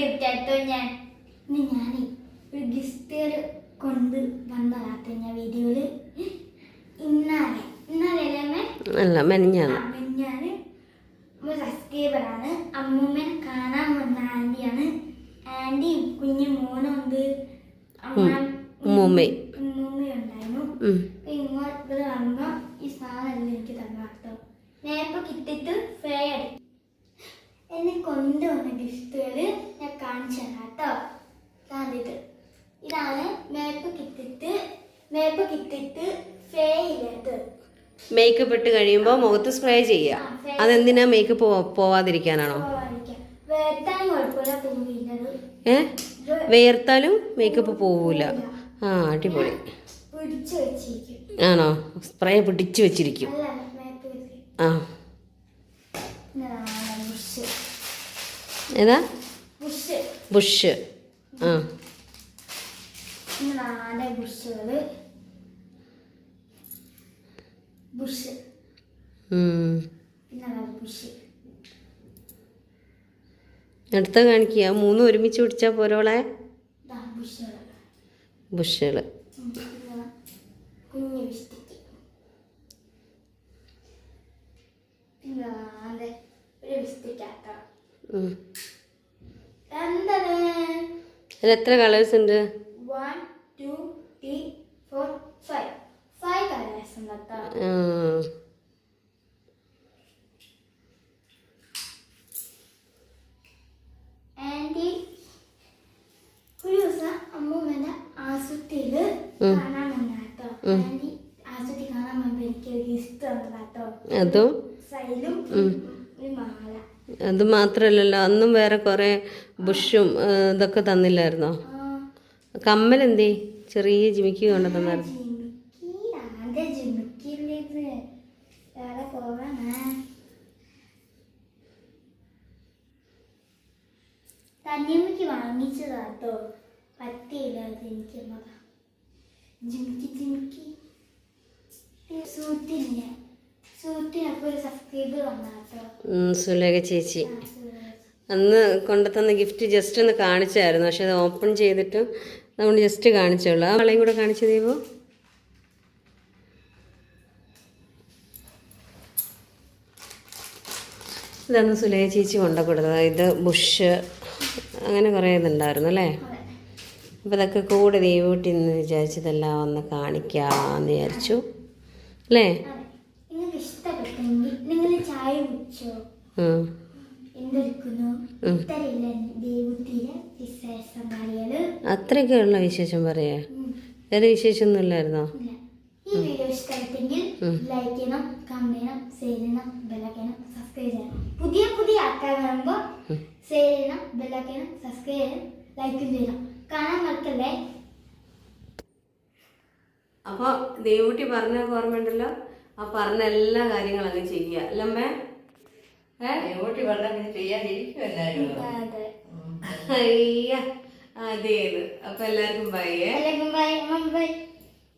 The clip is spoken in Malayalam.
ഉണ്ട് കേട്ടോ ഞാൻ ഇനി ഞാനേ ഒരു ഗിസ്റ്റർ കൊണ്ട് വന്നതാട്ടോ ഞാൻ വീഡിയോയിൽ. ഇന്നാലെ ഇന്നാലെ അല്ലേ ഞാൻ ഒരു സബ്സ്ക്രൈബറാണ് അമ്മൂമ്മൻ കാണാൻ വന്ന ആന്റിയാണ്. ആന്റി കുഞ്ഞു മോനുണ്ട്. അമ്മ ഉമ്മൂമ്മയും. ഉമ്മൂമ്മയുണ്ടായിരുന്നു. ഉം. അപ്പൊ ഇങ്ങോട്ട് വന്നോ ഈ സാധനം എനിക്ക് തന്നാട്ടോ. ഞാൻ ഇപ്പൊ കിട്ടിട്ട് ഫേ അടി എന്നെ കൊണ്ടുവന്ന ഗിഫ്റ്റുകൾ ഞാൻ കാണിച്ചു തരാം കേട്ടോ കണ്ടിട്ട് ഇതാണ് മേപ്പ് കിട്ടിട്ട് മേപ്പ് കിട്ടിട്ട് ഇല്ലത് മേക്കപ്പ് ഇട്ട് കഴിയുമ്പോൾ മുഖത്ത് സ്പ്രേ ചെയ്യുക അതെന്തിനാ മേക്കപ്പ് പോവാതിരിക്കാനാണോ? ഏ? വേർത്താലും മേക്കപ്പ് പോവൂല. ആ അടിപൊളി. ആണോ? സ്പ്രേ പിടിച്ചു വെച്ചിരിക്കും. ആ. ഏതാ? ബുഷ് ആ. ബുഷ് ബുഷ് അടുത്ത കാണിക്കുക മൂന്നും ഒരുമിച്ച് പിടിച്ചാൽ പോരോളെ. ബുഷുകൾ ബുഷുകൾ ഉം, mm. കുഞ്ഞു വിസ്റ്റിക്ക് ഇതാണ് ഒരു വിസ്റ്റിക്കാട്ടോ എന്താണ് അതിൽ എത്ര കളേഴ്സ് ഉണ്ട്? One two three four five five colours ഉണ്ട് കേട്ടോ. ആ. ആന്റി ഒരു ദിവസം അമ്മൂമ്മേന്റെ ആസുട്ടിയിൽ ഉം. കാണാൻ വന്ന കേട്ടോ. ഉം. ആന്റി ആസുട്ടി കാണാൻ വന്നപ്പോ എനിക്ക് ഗിഫ്റ്റ് തന്നതാ അതും? സൈലും മാല. അത് മാത്രമല്ലല്ലോ അന്നും വേറെ കുറേ ബുഷും ഇതൊക്കെ തന്നില്ലായിരുന്നോ? കമ്മൽ എന്തേ ചെറിയ ജിമിക്ക് കൊണ്ട് തന്നായിരുന്നു. ജിമിക്കി ആകെ ജിമിക്കില്ലേത് വേറെ പോവാനാ തന്നിയമ്മക്ക് വാങ്ങിച്ചതാ കേട്ടോ പറ്റിയില്ല എനിക്ക് ജിമിക്കി ജിമിക്കി. സൂട്ടില്ല സൂട്ടിനൊക്കെ ഒരു സബ്സ്ക്രൈബർ വന്നാ കേട്ടോ ഉം, സുലേഖ ചേച്ചി. അന്ന് കൊണ്ടുതന്ന ഗിഫ്റ്റ് ജസ്റ്റ് ഒന്ന് കാണിച്ചായിരുന്നു. പക്ഷെ അത് ഓപ്പൺ ചെയ്തിട്ട് നമ്മൾ ജസ്റ്റ് കാണിച്ചുള്ളൂ. ആ വളയും കൂടെ കാണിച്ചു ദീപു? ഇതന്ന് സുലേഖ ചേച്ചി കൊണ്ട കൊടുത്തത് ഇത് ബുഷ് അങ്ങനെ കുറേ ഇതുണ്ടായിരുന്നു അല്ലേ. അപ്പോൾ ഇതൊക്കെ കൂടെ ദൈവൂട്ടി എന്ന് വിചാരിച്ചതെല്ലാം ഒന്ന് കാണിക്കാമെന്ന് വിചാരിച്ചു. അല്ലേ? ചായ കുടിച്ചോ ദേവുത്തിയിലെ വിശേഷം കാര്യങ്ങൾ അത്രയൊക്കെ ഉള്ള വിശേഷം പറയാ. വേറെ വിശേഷമൊന്നും ഇല്ലായിരുന്നോ? ഇല്ല. ഈ വീഡിയോ ഇഷ്ടപ്പെട്ടെങ്കിൽ ലൈക്ക് ചെയ്യണം കമന്റ് ചെയ്യണം ഷെയർ ചെയ്യണം ബെല്ലക്കണം സബ്സ്ക്രൈബ് ചെയ്യണം പുതിയ പുതിയ ആൾക്കാർ വരുമ്പോൾ ഷെയർ ചെയ്യണം ബെല്ലക്കണം സബ്സ്ക്രൈബ് ചെയ്യണം ലൈക്കും ചെയ്യണം കാണാൻ മറക്കല്ലേ? അപ്പോൾ ദേവൂട്ടി പറഞ്ഞ ഓർമ്മയുണ്ടല്ലോ? ആ പറഞ്ഞ എല്ലാ കാര്യങ്ങളും അങ്ങ് ചെയ്യുക അല്ലമ്മേ ഏട്ടി വെള്ളം അതെ. അയ്യ അതേത്. അപ്പൊ എല്ലാവർക്കും ബൈ എല്ലാവർക്കും ബൈ ബൈ